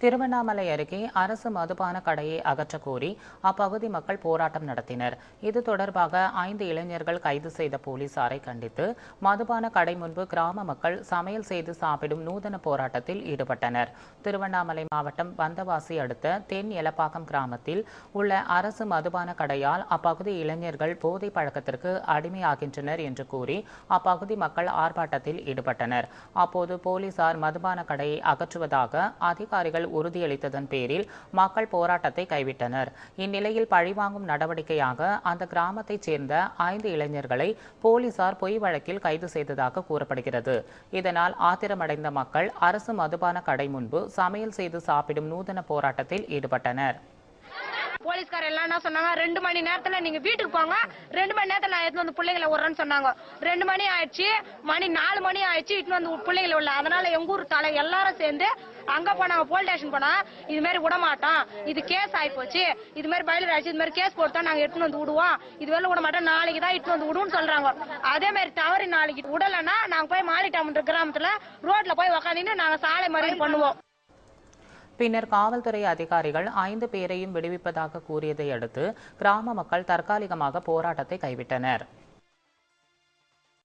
திருவண்ணாமலை அருகே அரசு மதுபான கடையை அகற்றக் கோரி அப்பகுதி மக்கள் போராட்டம் நடத்தினர். இது தொடர்பாக ஐந்து இளைஞர்கள் கைது செய்த போலீசாரை கண்டித்து மதுபான கடை முன்பு கிராம மக்கள் சமையல் செய்து சாப்பிடும் நூதன போராட்டத்தில் ஈடுபட்டனர். திருவண்ணாமலை மாவட்டம் வந்தவாசி அடுத்த தென் எலப்பாக்கம் கிராமத்தில் உள்ள அரசு மதுபான கடையால் அப்பகுதி இளைஞர்கள் போதை பழக்கத்திற்கு அடிமையாகின்றனர் என்று கூறி அப்பகுதி மக்கள் ஆர்ப்பாட்டத்தில் ஈடுபட்டனர். அப்போது போலீசார் மதுபான கடையை அகற்றுவதாக அதிகாரிகள் உறுதியளித்ததன் பேரில் மக்கள் போராட்டத்தை கைவிட்டனர். இந்நிலையில் பழிவாங்கும் நடவடிக்கையாக அந்த கிராமத்தைச் சேர்ந்த ஐந்து இளைஞர்களை போலீசார் பொய் வழக்கில் கைது செய்ததாக கூறப்படுகிறது. இதனால் ஆத்திரமடைந்த மக்கள் அரசு மதுபான கடை முன்பு சமையல் செய்து சாப்பிடும் நூதன போராட்டத்தில் ஈடுபட்டனர். போலீஸ்கார எல்லாம் என்ன சொன்னாங்க ரெண்டு மணி நேரத்துல நீங்க வீட்டுக்கு போங்க. ரெண்டு மணி நேரத்துல நான் எடுத்து வந்து பிள்ளைங்களை விடுறேன்னு சொன்னாங்க. ரெண்டு மணி ஆயிடுச்சு மணி நாலு மணி ஆயிடுச்சு இட்டு வந்து பிள்ளைங்களை விடல. அதனால எங்க ஊர் தலை எல்லாரும் சேர்ந்து அங்க போனாங்க போலீஸ் ஸ்டேஷன் போனா இது மாதிரி விட மாட்டோம் இது கேஸ் ஆகி போச்சு. இது மாதிரி பயிலர் ஆச்சு இது மாதிரி கேஸ் போட்டா நாங்க எடுத்துன்னு வந்து விடுவோம். இது வரல விட மாட்டோம். நாளைக்கு தான் இட்டு வந்து விடுவோம்னு சொல்றாங்க. அதே மாதிரி தவறி நாளைக்கு விடலைன்னா நாங்க போய் மாலிட்டாமன்ற கிராமத்துல ரோட்ல போய் உக்காந்துன்னு நாங்க சாலை மறியல் பண்ணுவோம். பின்னர் காவல்துறை அதிகாரிகள் ஐந்து பேரையும் விடுவிப்பதாக கூறியதை அடுத்து கிராம மக்கள் தற்காலிகமாக போராட்டத்தை கைவிட்டனர்.